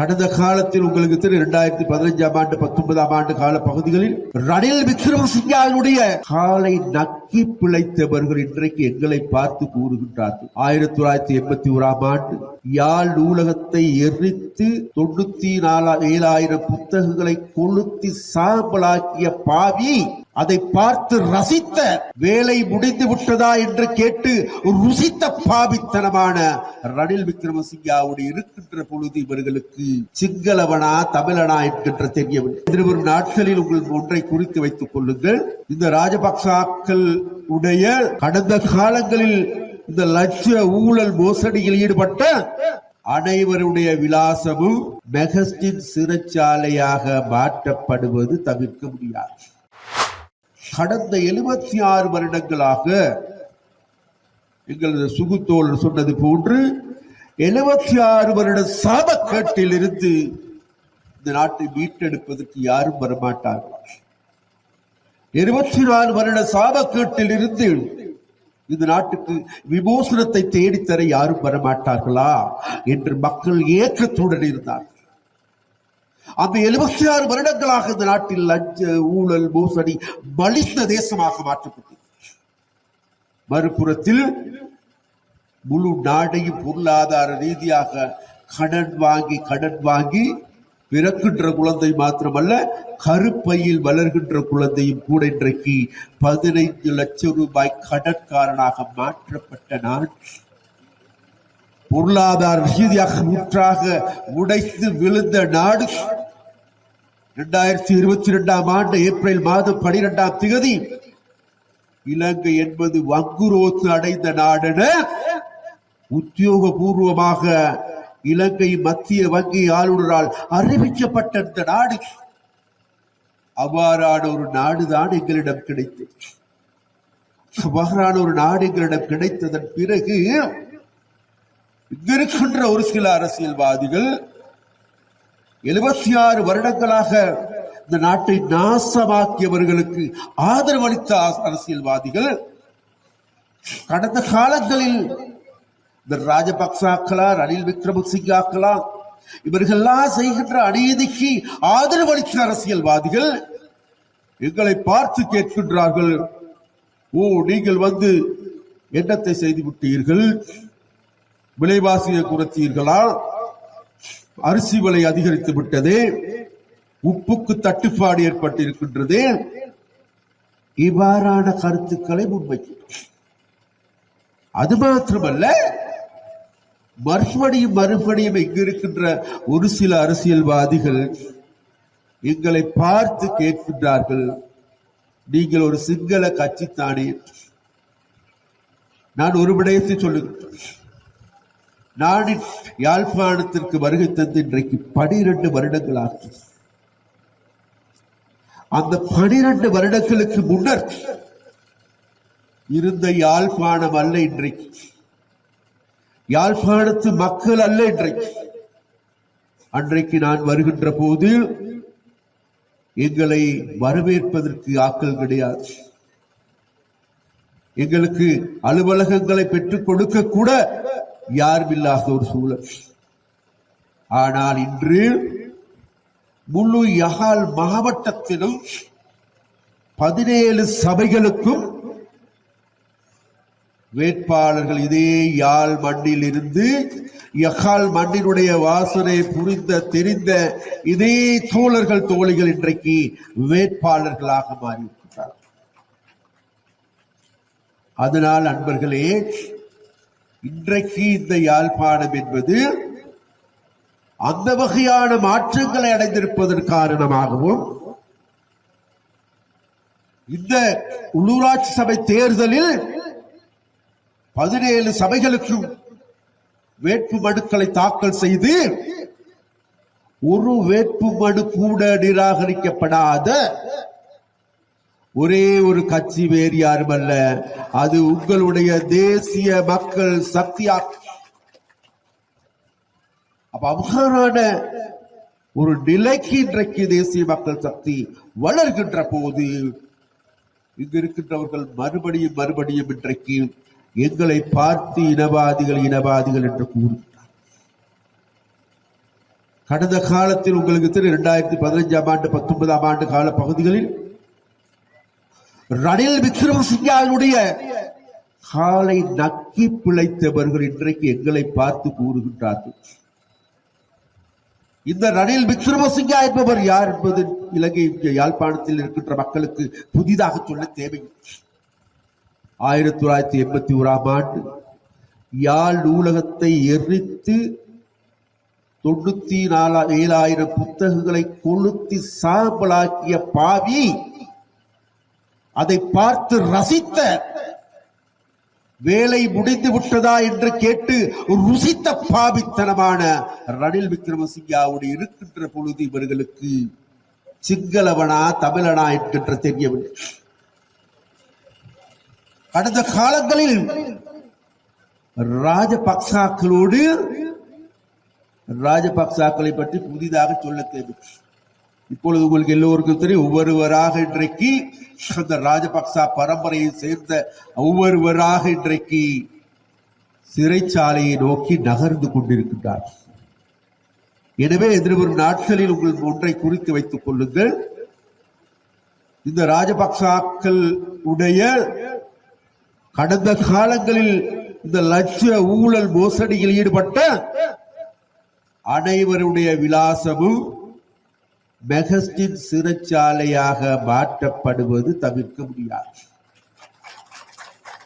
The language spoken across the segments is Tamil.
கடந்த காலத்தில் உங்களுக்கு தெரியும் இரண்டாயிரத்தி பதினைஞ்சாம் ஆண்டு பத்தொன்பதாம் ஆண்டு கால பகுதிகளில் ரணில் விக்ரமசிங்காவினுடைய காலை நக்கி பிழைத்தவர்கள் இன்றைக்கு எங்களை பார்த்து கூறுகின்றார்கள். ஆயிரத்தி தொள்ளாயிரத்தி எண்பத்தி ஓராம் ஆண்டு யாழ் நூலகத்தை எரித்து தொண்ணூத்தி நாலா ஏழாயிரம் புத்தகங்களை கொளுத்தி சாம்பலாக்கிய பாவி அதை பார்த்து ரசித்த வேலை முடிந்து விட்டதா என்று கேட்டு ருசித்த பாவித்தனமான ரணில் விக்ரமசிங்காவுடைய இருக்கின்ற பொழுது இவர்களுக்கு சிங்களவனா தமிழனா என்கின்ற தெரியவில்லை. எதிர்வரும் நாட்களில் உங்கள் ஒன்றை குறித்து வைத்துக் கொள்ளுங்கள். இந்த ராஜபக்சாக்கள் உடைய கடந்த காலங்களில் இந்த லட்ச ஊழல் மோசடியில் ஈடுபட்ட அனைவருடைய விலாசமும் மெகஸ்டின் சிறைச்சாலையாக மாற்றப்படுவது தவிர்க்க முடியாது. கடந்த எழுபத்தி ஆறு வருடங்களாக எங்களது சுகுத்தோழர் சொன்னது போன்று எழுபத்தி ஆறு வருட சாபக்கேட்டில் இருந்து இந்த நாட்டை மீட்டெடுப்பதற்கு யாரும் வரமாட்டார்கள். இருபத்தி நாலு வருட சாபக்கேட்டில் இருந்து இந்த நாட்டுக்கு விமோசனத்தை தேடித்தர யாரும் வரமாட்டார்களா என்று மக்கள் ஏக்கத்துடன் இருந்தார்கள். அந்த எழுபத்தி ஆறு வருடங்களாக இந்த நாட்டில் லஞ்ச ஊழல் மோசடி மலிந்த தேசமாக மாற்றப்பட்டது. மறுபுறத்தில் முழு நாடையும் பொருளாதார ரீதியாக கடன் வாங்கி கடன் வாங்கி பிறக்கின்ற குழந்தை மாத்திரமல்ல கருப்பையில் வளர்கின்ற குழந்தையும் கூட இன்றைக்கு பதினைந்து லட்சம் ரூபாய் கடற்காரனாக மாற்றப்பட்ட நாள் பொருளாதார ரீதியாக முற்றாக உடைத்து விழுந்த நாடு. இரண்டாயிரத்தி இருபத்தி இரண்டாம் ஆண்டு ஏப்ரல் மாதம் பனிரெண்டாம் திகதி இலங்கை என்பது வங்குரோத்து அடைந்த நாடென உத்தியோகபூர்வமாக இலங்கை மத்திய வங்கி ஆளுநரால் அறிவிக்கப்பட்ட இந்த நாடு. அவ்வாறான ஒரு நாடுதான் எங்களிடம் கிடைத்தது. அவ்வாறான ஒரு நாடு எங்களிடம் கிடைத்ததன் பிறகு இங்க இருக்கின்ற ஒரு சில அரசியல்வாதிகள் எழுபத்தி ஆறு வருடங்களாக இந்த நாட்டை நாசமாக்கியவர்களுக்கு ஆதரவளித்த அரசியல்வாதிகள் கடந்த காலங்களில் இந்த ராஜபக்சாக்களா ரணில் விக்ரமசிங்காக்களா இவர்கள்லாம் செய்கின்ற அநீதிக்கு ஆதரவளித்த அரசியல்வாதிகள் எங்களை பார்த்து கேட்கின்றார்கள் ஓ நீங்கள் வந்து என்னத்தை செய்து விட்டீர்கள் விலைவாசியை குறைத்தீர்களா அரிசி விலை அதிகரித்து விட்டது. உப்புக்கு தட்டுப்பாடு ஏற்பட்டிருக்கின்றது. இவ்வாறான கருத்துக்களை முன்வைக்கிறோம். அது மாத்திரமல்ல மறுபடியும் மறுபடியும் இங்கு இருக்கின்ற ஒரு சில அரசியல்வாதிகள் எங்களை பார்த்து கேட்கின்றார்கள். நீங்கள் ஒரு சிங்கள கட்சி தானே நான் ஒரு விடயத்தை சொல்லுகிறேன். நான் யாழ்ப்பாணத்திற்கு வருகை தந்து இன்றைக்கு பனிரெண்டு வருடங்கள் ஆகும் அந்த பனிரெண்டு வருடங்களுக்கு முன்னர் இருந்த யாழ்ப்பாணம் அல்ல இன்றைக்கு. யாழ்ப்பாணத்து மக்கள் அல்ல இன்றைக்கு. அன்றைக்கு நான் வருகின்ற போது எங்களை வரவேற்பதற்கு ஆக்கள் கிடையாது. எங்களுக்கு அலுவலகங்களை பெற்றுக் கொடுக்க கூட யாரும் ஒரு சூழல். ஆனால் இன்று முழு யகால் மாவட்டத்திலும் பதினேழு சபைகளுக்கும் வேட்பாளர்கள் இதே யாழ் மண்ணில் இருந்து யகால் மண்ணினுடைய வாசனை புரிந்த தெரிந்த இதே தோழர்கள் தோழிகள் இன்றைக்கு வேட்பாளர்களாக மாறியிருக்கிறார் அதனால் அன்பர்களே இன்றைக்கு இந்த யாழ்ப்பாணம் என்பது அந்த வகையான மாற்றங்களை அடைந்திருப்பதன் காரணமாகவும் இந்த உள்ளூராட்சி சபை தேர்தலில் பதினேழு சபைகளுக்கும் வேட்பு மனுக்களை தாக்கல் செய்து ஒரு வேட்பு மனு கூட நிராகரிக்கப்படாத ஒரே ஒரு கட்சி வேறு யாரும் அல்ல அது உங்களுடைய தேசிய மக்கள் சக்தியா அப்ப அவ்வாறான ஒரு நிலைக்கு இன்றைக்கு தேசிய மக்கள் சக்தி வளர்கின்ற போது இங்கு இருக்கின்றவர்கள் மறுபடியும் மறுபடியும் இன்றைக்கு எங்களை பார்த்து இனவாதிகள் இனவாதிகள் என்று கூறுகிறார் கடந்த காலத்தில் உங்களுக்கு தெரியும் இரண்டாயிரத்தி பதினைஞ்சாம் ஆண்டு பத்தொன்பதாம் ஆண்டு கால பகுதிகளில் ரணில் விக்ரமசிங்காவினுடைய காலை நக்கி பிழைத்தவர்கள் இன்றைக்கு எங்களை பார்த்து கூறுகின்றார்கள். இந்த ரணில் விக்ரமசிங்கா என்பவர் யார் என்பது இலங்கை யாழ்ப்பாணத்தில் இருக்கின்ற மக்களுக்கு புதிதாக சொல்ல தேவை. ஆயிரத்தி தொள்ளாயிரத்தி எண்பத்தி ஓராம் ஆண்டு யாழ் நூலகத்தை எரித்து தொண்ணூத்தி நாலா ஏழாயிரம் புத்தகங்களை கொளுத்தி சாம்பலாக்கிய பாவி அதை பார்த்து ரசித்த வேலை முடிந்து விட்டதா என்று கேட்டு ருசித்த பாபித்தனமான ரணில் விக்ரமசிங்காவுடைய இருக்கின்ற பொழுது இவர்களுக்கு சிங்களவனா தமிழனா என்கின்ற தெரியவில்லை. கடந்த காலங்களில் ராஜபக்சாக்களோடு ராஜபக்சாக்களை பற்றி புதிதாக சொல்ல தேவை இப்பொழுது உங்களுக்கு எல்லோருக்கும் தெரியும் ஒவ்வொருவராக இன்றைக்கு அந்த ராஜபக்சா பரம்பரையை சேர்ந்த ஒவ்வொருவராக இன்றைக்கு சிறைச்சாலையை நோக்கி நகர்ந்து கொண்டிருக்கின்றார். எனவே எதிர்வரும் நாட்களில் உங்கள் ஒன்றை குறித்து வைத்துக் கொள்ளுங்கள். இந்த ராஜபக்சாக்கள் உடைய கடந்த காலங்களில் இந்த லட்ச ஊழல் மோசடியில் ஈடுபட்ட அனைவருடைய விலாசமும் மெகஸ்டின் சிறைச்சாலையாக மாற்றப்படுவது தவிர்க்க முடியாது.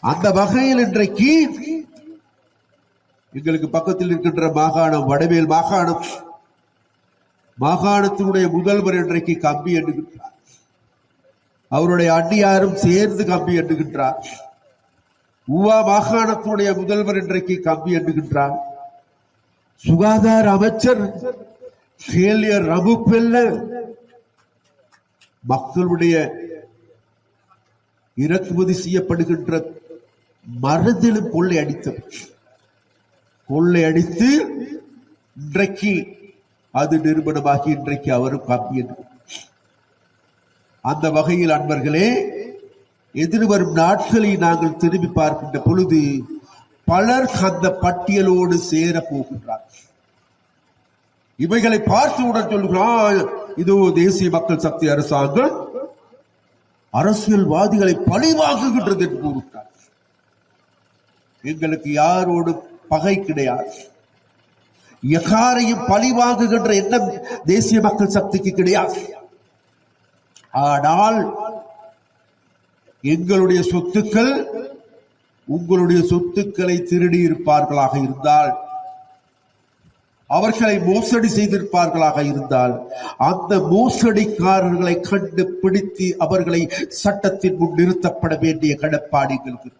அந்த வகையில் இன்றைக்கு எங்களுக்கு பக்கத்தில் இருக்கின்ற மாகாணம் வடவேல் மாகாணம் மாகாணத்தினுடைய முதல்வர் இன்றைக்கு கம்பி எண்ணுகின்றார். அவருடைய அண்ணியாரும் சேர்ந்து கம்பி எண்ணுகின்றார். உவா மாகாணத்தினுடைய முதல்வர் இன்றைக்கு கம்பி எண்ணுகின்றார். சுகாதார அமைச்சர் ஃபெயிலியர் ரகுப்பெல்ல மக்களுடைய இறக்குமதி செய்யப்படுகின்ற மருந்திலும் கொள்ளை அடித்தவர் கொள்ளை அடித்து இன்றைக்கு அது நிறுவனமாகி இன்றைக்கு அவரும் காப்பியது அந்த வகையில் அன்பர்களே எதிர்வரும் நாட்களை நாங்கள் திரும்பி பார்க்கின்ற பொழுது பலர் அந்த பட்டியலோடு சேர போகின்றார் இவைகளை பார்த்தவுடன் சொல்கிறான் இது தேசிய மக்கள் சக்தி அரசாங்கம் அரசியல்வாதிகளை பழிவாக்குகின்றது என்று கூறுகிறார். எங்களுக்கு யாரோடு பகை கிடையாது. எகாரையும் பழிவாங்குகின்ற எண்ணம் தேசிய மக்கள் சக்திக்கு கிடையாது. ஆனால் எங்களுடைய சொத்துக்கள் உங்களுடைய சொத்துக்களை திருடி இருப்பார்களாக இருந்தால் அவர்களை மோசடி செய்திருப்பார்களாக இருந்தால் அந்த மோசடிக்காரர்களை கண்டு பிடித்து அவர்களை சட்டத்தின் முன் நிறுத்தப்பட வேண்டிய கடப்பாடு எங்களுக்கு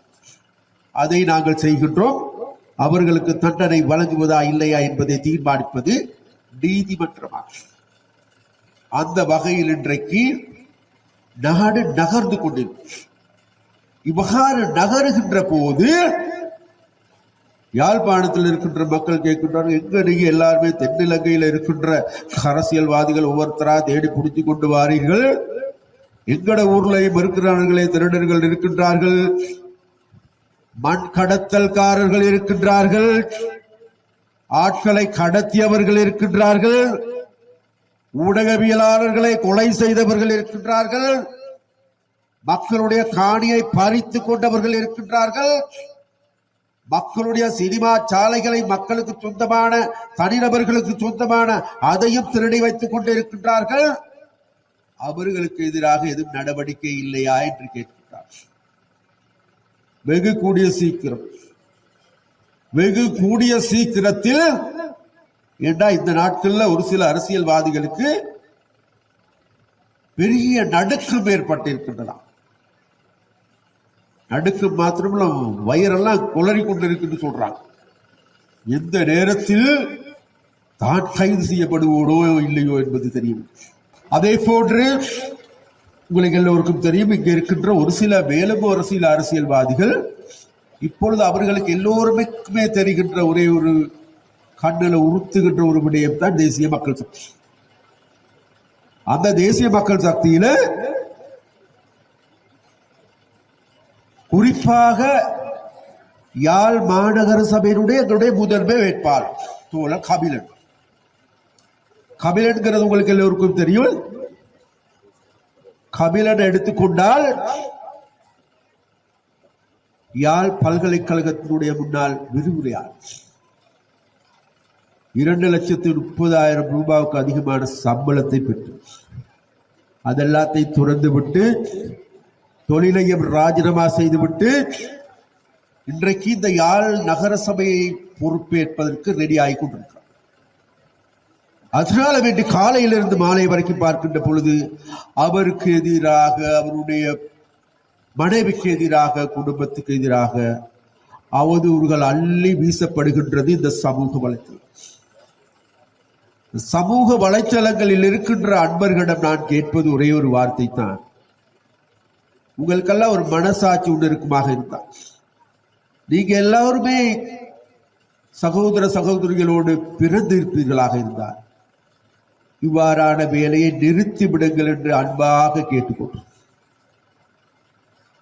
அதை நாங்கள் செய்கின்றோம். அவர்களுக்கு தண்டனை வழங்குவதா இல்லையா என்பதை தீர்மானிப்பது நீதிமன்றமாகும். அந்த வகையில் இன்றைக்கு நாடு நகர்ந்து கொண்டிருக்கும் இவ்வாறு நகருகின்ற போது யாழ்ப்பாணத்தில் இருக்கின்ற மக்கள் கேட்கின்றார்கள் எங்க நீங்க எல்லாருமே தென்னிலங்கையில் இருக்கின்ற அரசியல்வாதிகள் ஒவ்வொருத்தரா தேடி பிடிச்சு கொண்டு வாரீர்கள்? எங்கட ஊர்லையும் இருக்கிறார்களே திருடர்கள் இருக்கின்றார்கள். மண் கடத்தல்காரர்கள் இருக்கின்றார்கள். ஆட்களை கடத்தியவர்கள் இருக்கின்றார்கள். ஊடகவியலாளர்களை கொலை செய்தவர்கள் இருக்கின்றார்கள். மக்களுடைய காணியை பறித்து கொண்டவர்கள் இருக்கின்றார்கள். மக்களுடைய சினிமா சாலைகளை மக்களுக்கு சொந்தமான தனிநபர்களுக்கு சொந்தமான அதையும் திருடி வைத்துக் கொண்டிருக்கின்றார்கள். அவர்களுக்கு எதிராக எதுவும் நடவடிக்கை இல்லையா என்று கேட்கின்றார். வெகு கூடிய சீக்கிரம். வெகு கூடிய சீக்கிரத்தில் ஏண்டா இந்த நாட்கள்ல ஒரு சில அரசியல்வாதிகளுக்கு பெரிய நடுக்கம் ஏற்பட்டிருக்கின்றன நடுக்கு மாத்திரமல்ல வயிறெல்லாம் குளறி கொண்டிருக்குன்னு சொல்றாங்க. எந்த நேரத்தில் தான் கைது செய்யப்படுவோடோ இல்லையோ என்பது தெரியும். அதே போன்று உங்களுக்கு எல்லோருக்கும் தெரியும் இங்க இருக்கின்ற ஒரு சில மேலும் ஒரு சில அரசியல்வாதிகள் இப்பொழுது அவர்களுக்கு எல்லோருமே தெரிகின்ற ஒரே ஒரு கண்ணில் உறுத்துகின்ற ஒரு விடயம் தான் தேசிய மக்கள் சக்தி. அந்த தேசிய மக்கள் சக்தியில குறிப்பாக யாழ் மாநகர சபையினுடைய எங்களுடைய முதன்மை வேட்பாளர் தோழர் கபிலன். கபிலன்கிறது உங்களுக்கு எல்லோருக்கும் தெரியும். கபிலன் எடுத்துக்கொண்டால் யாழ் பல்கலைக்கழகத்தினுடைய முன்னால் விரிவுரையாளர் இரண்டு லட்சத்து முப்பதாயிரம் ரூபாவுக்கு அதிகமான சம்பளத்தை பெற்று அதெல்லாத்தையும் துறந்து விட்டு தொழிலையும் ராஜினாமா செய்துவிட்டு இன்றைக்கு இந்த யாழ் நகர சபையை பொறுப்பேற்பதற்கு ரெடி ஆகி கொண்டிருக்கிறார். அதனால வேண்டி காலையிலிருந்து மாலை வரைக்கும் பார்க்கின்ற பொழுது அவருக்கு எதிராக அவருடைய மனைவிக்கு எதிராக குடும்பத்துக்கு எதிராக அவதூறுகள் அள்ளி வீசப்படுகின்றது இந்த சமூக வலைத்தளம். சமூக வலைத்தளங்களில் இருக்கின்ற அன்பர்களிடம் நான் கேட்பது ஒரே ஒரு வார்த்தை தான் உங்களுக்கெல்லாம் ஒரு மனசாட்சி ஒன்று இருக்குமாக இருந்தால். நீங்க எல்லாருமே சகோதர சகோதரிகளோடு பிறந்திருப்பீர்களாக இருந்தார் இருந்தால் இவ்வாறான வேலையை நிறுத்தி விடுங்கள் என்று அன்பாக கேட்டுக்கொண்டோம்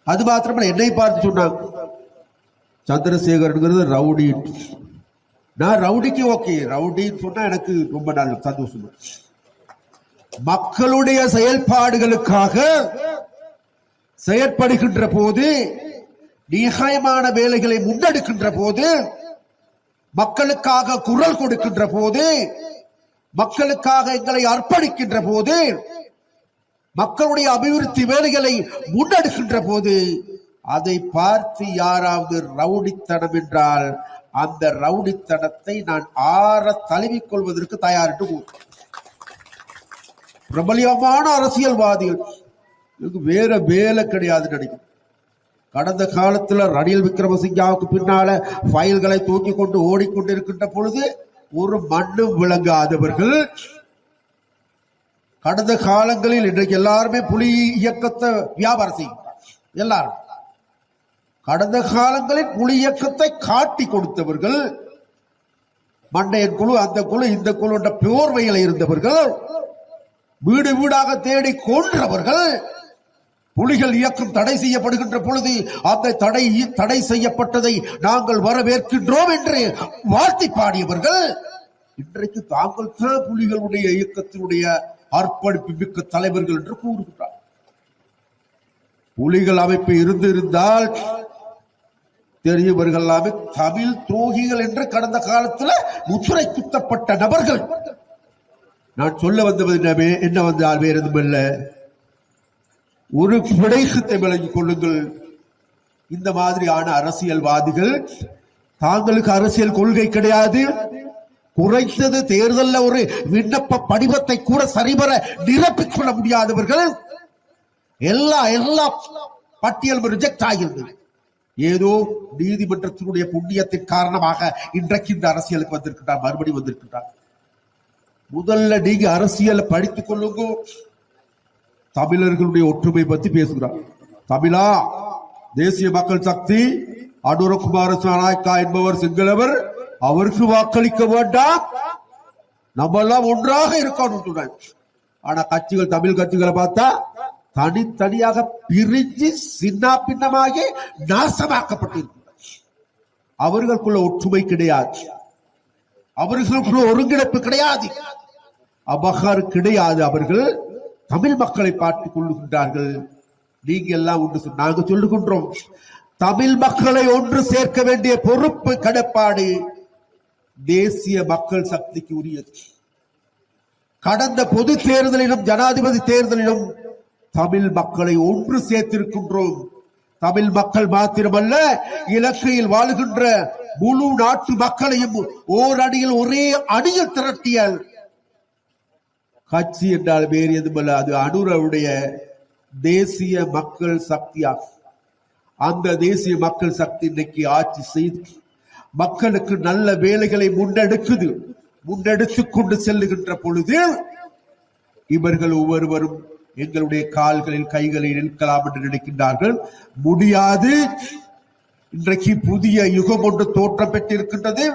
அது மாத்திரமல்ல என்னை பார்த்து சொன்னாங்க சந்திரசேகரனுங்கிறது ரவுடி நான் ரவுடிக்கு ஓகே ரவுடின்னு சொன்னா எனக்கு ரொம்ப நல்ல சந்தோஷம். மக்களுடைய செயல்பாடுகளுக்காக செயற்படுகின்ற போது நியாயமான வேலைகளை முன்னெடுக்கின்ற போது மக்களுக்காக குரல் கொடுக்கின்ற போது மக்களுக்காக எங்களை அர்ப்பணிக்கின்ற போது மக்களுடைய அபிவிருத்தி வேலைகளை முன்னெடுக்கின்ற போது அதை பார்த்து யாராவது ரவுடித்தனம் என்றால் அந்த ரவுடித்தனத்தை நான் ஆற தழுவிக் கொள்வதற்கு தயார் பிரபலியமான அரசியல்வாதிகள். இதுக்கு வேற வேலை கிடையாது நினைக்கும் கடந்த காலத்துல ரணில் விக்ரமசிங்காவுக்கு பின்னால ஃபைல்களை தூக்கி கொண்டு ஓடிக்கொண்டிருக்கின்ற பொழுது ஒரு மண்ணும் விளங்காதவர்கள். கடந்த காலங்களில் இன்றைக்கு எல்லாருமே புலி இயக்கத்தை வியாபாரம் செய்யும் எல்லாரும். கடந்த காலங்களில் புலி இயக்கத்தை காட்டி கொடுத்தவர்கள் மண்டையன் குழு அந்த குழு இந்த குழு என்ற போர்வையில் இருந்தவர்கள் வீடு வீடாக தேடி கொன்றவர்கள் புலிகள் இயக்கம் தடை செய்யப்படுகின்ற பொழுது அந்த தடை தடை செய்யப்பட்டதை நாங்கள் வரவேற்கின்றோம் என்று வாழ்த்தி பாடியவர்கள். இன்றைக்கு தாங்கள் தான் புலிகளுடைய இயக்கத்தினுடைய அர்ப்பணிப்பு மிக்க தலைவர்கள் என்று கூறுகிறார் புலிகள் அமைப்பு இருந்திருந்தால் தெரியவர்கள் எல்லாமே தமிழ் துரோகிகள் என்று கடந்த காலத்துல முத்துரை குத்தப்பட்ட நபர்கள். நான் சொல்ல வந்தது என்ன வந்தால் வேறு எதுவும் இல்லை ஒரு பிடைகத்தை விளங்கிக் கொள்ளுங்கள். இந்த மாதிரியான அரசியல்வாதிகள் தாங்களுக்கு அரசியல் கொள்கை கிடையாது. குறைந்தது தேர்தல்ல ஒரு விண்ணப்ப படிவத்தை கூட சரிபர நிரப்பிக் கொள்ள முடியாதவர்கள் எல்லா எல்லா பட்டியலும் ரிஜெக்ட் ஆகியிருந்தது ஏதோ நீதிமன்றத்தினுடைய புண்ணியத்தின் காரணமாக இன்றைக்கு இந்த அரசியலுக்கு வந்திருக்கின்றார் மறுபடி வந்திருக்கின்றார். முதல்ல நீங்க அரசியலை படித்துக் கொள்ளுங்க. தமிழர்களுடைய ஒற்றுமை பத்தி பேசுகிறார். தமிழா தேசிய மக்கள் சக்தி அனுரகுமார நாயக்கா என்பவர் சிங்களவர் அவருக்கு வாக்களிக்க வேண்டாம். நம்ம எல்லாம் ஒன்றாக இருக்கணும் சொன்னாங்க ஆனா கட்சிகள் தமிழ் கட்சிகளை பார்த்தா தனித்தனியாக பிரிஞ்சு சின்ன பின்னமாகி நாசமாக்கப்பட்டிருக்கு அவர்களுக்குள்ள ஒற்றுமை கிடையாது. அவர்களுக்குள்ள ஒருங்கிணைப்பு கிடையாது. அபகார் கிடையாது அவர்கள். தமிழ் மக்களை பார்த்துக் கொள்ளுகின்றார்கள். நீங்க எல்லாம் ஒன்று சொல்~ நாங்க சொல்லுகின்றோம். தமிழ் மக்களை ஒன்று சேர்க்க வேண்டிய பொறுப்பு கடப்பாடு தேசிய மக்கள் சக்திக்கு உரியது. கடந்த பொது தேர்தலிலும் ஜனாதிபதி தேர்தலிலும் தமிழ் மக்களை ஒன்று சேர்த்திருக்கின்றோம். தமிழ் மக்கள் மாத்திரமல்ல இலக்கையில் வாழுகின்ற முழு நாட்டு மக்களையும் ஓரடியில் ஒரே அணியில் திரட்டிய கட்சி என்றால் வேறு எதுமல்ல அது அனுரவுடைய தேசிய மக்கள் சக்தியாக அந்த தேசிய மக்கள் சக்தி இன்னைக்கு ஆட்சி செய்து மக்களுக்கு நல்ல வேலைகளை முன்னெடுக்குது. முன்னெடுத்து கொண்டு செல்லுகின்ற பொழுது இவர்கள் ஒவ்வொருவரும் எங்களுடைய கால்களில் கைகளில் நிற்கலாம் என்று நினைக்கின்றார்கள். முடியாது. இன்றைக்கு புதிய யுகம் ஒன்று தோற்றம் பெற்றிருக்கின்றது.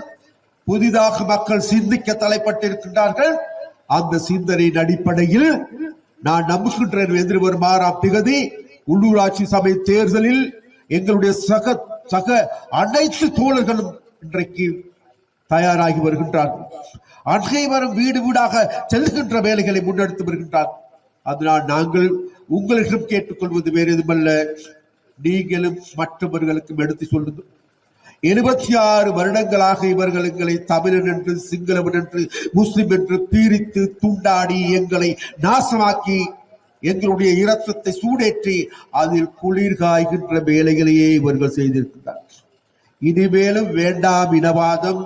புதிதாக மக்கள் சிந்திக்க தலைப்பட்டிருக்கின்றார்கள். அந்த சிந்தனையின் அடிப்படையில் நான் நம்புகின்றேன் எதிர்வரும் ஆறாம் திகதி. உள்ளூராட்சி சபை தேர்தலில் எங்களுடைய சக சக அனைத்து தோழர்களும் இன்றைக்கு தயாராகி வருகின்றார்கள் அனைவரும் வீடு வீடாக செல்கின்ற வேலைகளை முன்னெடுத்து வருகின்றார். அதனால் நாங்கள் உங்களிடம் கேட்டுக்கொள்வது வேறு எதுமல்ல நீங்களும் மற்றவர்களுக்கும் எடுத்து சொல்லுங்கள். எழுபத்தி ஆறு வருடங்களாக இவர்கள் எங்களை தமிழன் என்று சிங்களவன் என்று முஸ்லிம் என்று பீரித்து துண்டாடி எங்களை நாசமாக்கி எங்களுடைய இரத்தத்தை சூடேற்றி அதில் குளிர் காய்கின்ற வேலைகளையே இவர்கள் செய்திருக்கிறார்கள் இனிமேலும் வேண்டாம் இனவாதம்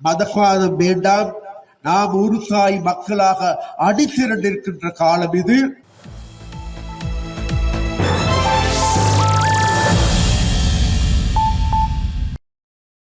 மதவாதம் வேண்டாம். நாம் ஒரு தாய் மக்களாக அடித்திரண்டிருக்கின்ற காலம் இது.